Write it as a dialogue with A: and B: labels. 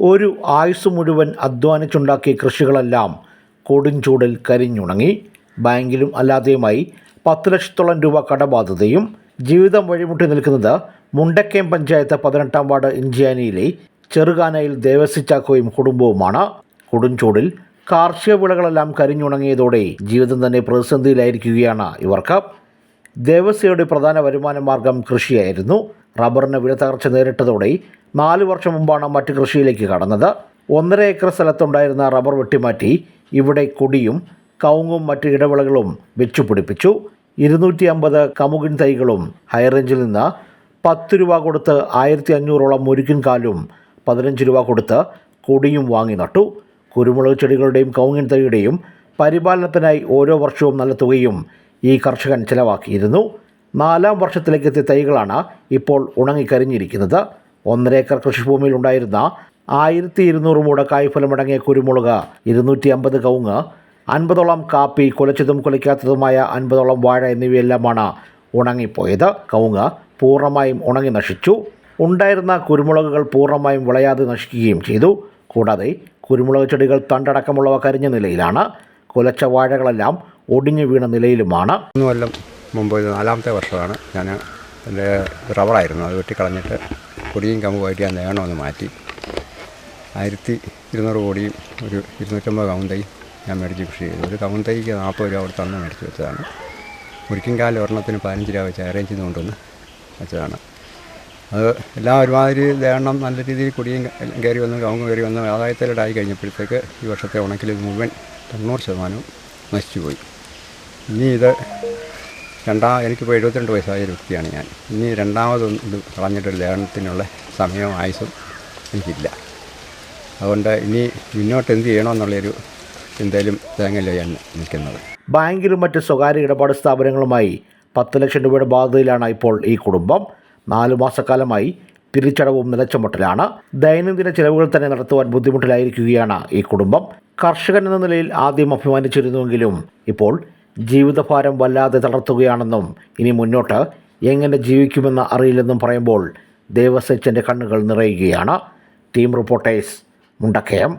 A: ഒരു ആയുസ് മുഴുവൻ അധ്വാനിച്ചുണ്ടാക്കിയ കൃഷികളെല്ലാം കൊടുംചൂടിൽ കരിഞ്ഞുണങ്ങി. ബാങ്കിലും അല്ലാതെയുമായി പത്ത് ലക്ഷത്തോളം രൂപ കടബാധ്യതയും ജീവിതം വഴിമുട്ടി നിൽക്കുന്നത് മുണ്ടക്കയം പഞ്ചായത്ത് പതിനെട്ടാം വാർഡ് ഇഞ്ചിയാനിയിലെ ചെറുകാനയിൽ ദേവസി ചാക്കോയും കുടുംബവുമാണ്. കൊടുംചൂടിൽ കാർഷിക വിളകളെല്ലാം കരിഞ്ഞുണങ്ങിയതോടെ ജീവിതം തന്നെ പ്രതിസന്ധിയിലായിരിക്കുകയാണ് ഇവർക്ക്. ദേവസ്യയുടെ പ്രധാന വരുമാന മാർഗം കൃഷിയായിരുന്നു. റബ്ബറിന് വില തകർച്ച നേരിട്ടതോടെ നാല് വർഷം മുമ്പാണ് മറ്റ് കൃഷിയിലേക്ക് കടന്നത്. ഒന്നര ഏക്കർ സ്ഥലത്തുണ്ടായിരുന്ന റബ്ബർ വെട്ടിമാറ്റി ഇവിടെ കൊടിയും കവുങ്ങും മറ്റ് ഇടവിളകളും വെച്ചു പിടിപ്പിച്ചു ഇരുന്നൂറ്റി അമ്പത് കമുകിൻ തൈകളും ഹൈറേഞ്ചിൽ നിന്ന് പത്ത് രൂപ കൊടുത്ത് ആയിരത്തി അഞ്ഞൂറോളം മുരുക്കിൻ കാലും പതിനഞ്ച് രൂപ കൊടുത്ത് കൊടിയും വാങ്ങി നട്ടു. കുരുമുളക് ചെടികളുടെയും കവുങ്ങിൻ തൈയുടെയും പരിപാലനത്തിനായി ഓരോ വർഷവും നല്ല തുകയും ഈ കർഷകൻ ചെലവാക്കിയിരുന്നു. നാലാം വർഷത്തിലേക്കെത്തിയ തൈകളാണ് ഇപ്പോൾ ഉണങ്ങിക്കരിഞ്ഞിരിക്കുന്നത്. ഒന്നരേക്കർ കൃഷിഭൂമിയിൽ ഉണ്ടായിരുന്ന ആയിരത്തി ഇരുന്നൂറ് മൂട കായ്ഫലമടങ്ങിയ കുരുമുളക് ഇരുന്നൂറ്റി അമ്പത് കവുങ്ങ് അൻപതോളം കാപ്പി കുലച്ചതും കുലയ്ക്കാത്തതുമായ അൻപതോളം വാഴ എന്നിവയെല്ലാമാണ് ഉണങ്ങിപ്പോയത്. കവുങ്ങ് പൂർണമായും ഉണങ്ങി നശിച്ചു. ഉണ്ടായിരുന്ന കുരുമുളകുകൾ പൂർണമായും വിളയാതെ നശിക്കുകയും ചെയ്തു. കൂടാതെ കുരുമുളക് ചെടികൾ തണ്ടടക്കമുള്ളവ കരിഞ്ഞ നിലയിലാണ്. കുലച്ച വാഴകളെല്ലാം ഒടിഞ്ഞു വീണ നിലയിലുമാണ്.
B: മുമ്പ് ഇത് നാലാമത്തെ വർഷമാണ്. ഞാൻ എന്റെ റബ്ബറായിരുന്നു. അത് വെട്ടിക്കളഞ്ഞിട്ട് കൊടിയും കമ്പുമായിട്ട് ഞാൻ നേണം ഒന്ന് മാറ്റി. ആയിരത്തി ഇരുന്നൂറ് കോടിയും ഒരു ഇരുന്നൂറ്റമ്പത് കൗന്തൈ ഞാൻ മേടിച്ച് കൃഷി ചെയ്തു. ഒരു കൗന്തൈക്ക് നാൽപ്പത് രൂപ കൊടുത്ത് അന്ന് മേടിച്ച് വെച്ചതാണ്. മുരിക്കിൻകാല ഒരെണ്ണത്തിന് പതിനഞ്ച് രൂപ വെച്ച് അറേഞ്ച് ചെയ്ത് കൊണ്ടുവന്ന് വെച്ചതാണ്. അത് എല്ലാം ഒരുമാതിരി ദേണം നല്ല രീതിയിൽ കുടിയും കയറി വന്ന് കവുങ്ങ് കയറി വന്ന് ആദായത്തിലായി കഴിഞ്ഞപ്പോഴത്തേക്ക് ഈ വർഷത്തെ ഉണക്കിൽ മുഴുവൻ തൊണ്ണൂറ് ശതമാനവും നശിച്ചു പോയി ഇനി ഇത് രണ്ടാ എനിക്കിപ്പോൾ എഴുപത്തിരണ്ട് വയസ്സായ ഒരു വ്യക്തിയാണ് ഞാൻ. ഇനി രണ്ടാമതൊന്നും ഇത് കളഞ്ഞിട്ടൊരു ലേഖനത്തിനുള്ള സമയവും ആയുസും എനിക്കില്ല. അതുകൊണ്ട് ഇനി മുന്നോട്ട് എന്ത് ചെയ്യണമെന്നുള്ളൊരു ചിന്തയിലും ഞാൻ നിൽക്കുന്നത്.
A: ബാങ്കിലും മറ്റ് സ്വകാര്യ ഇടപാട് സ്ഥാപനങ്ങളുമായി പത്ത് ലക്ഷം രൂപയുടെ ബാധ്യതയിലാണ് ഇപ്പോൾ ഈ കുടുംബം. നാലു മാസക്കാലമായി തിരിച്ചടവും നിലച്ചുമുട്ടലാണ്. ദൈനംദിന ചെലവുകൾ തന്നെ നടത്തുവാൻ ബുദ്ധിമുട്ടിലായിരിക്കുകയാണ് ഈ കുടുംബം. കർഷകൻ എന്ന നിലയിൽ ആദ്യം അഭിമാനിച്ചിരുന്നുവെങ്കിലും ഇപ്പോൾ ജീവിതഭാരം വല്ലാതെ തളർത്തുകയാണെന്നും ഇനി മുന്നോട്ട് എങ്ങനെ ജീവിക്കുമെന്ന് അറിയില്ലെന്നും പറയുമ്പോൾ ദേവസച്ചന്റെ കണ്ണുകൾ നിറയുകയാണ്. Team reporters Mundakayam.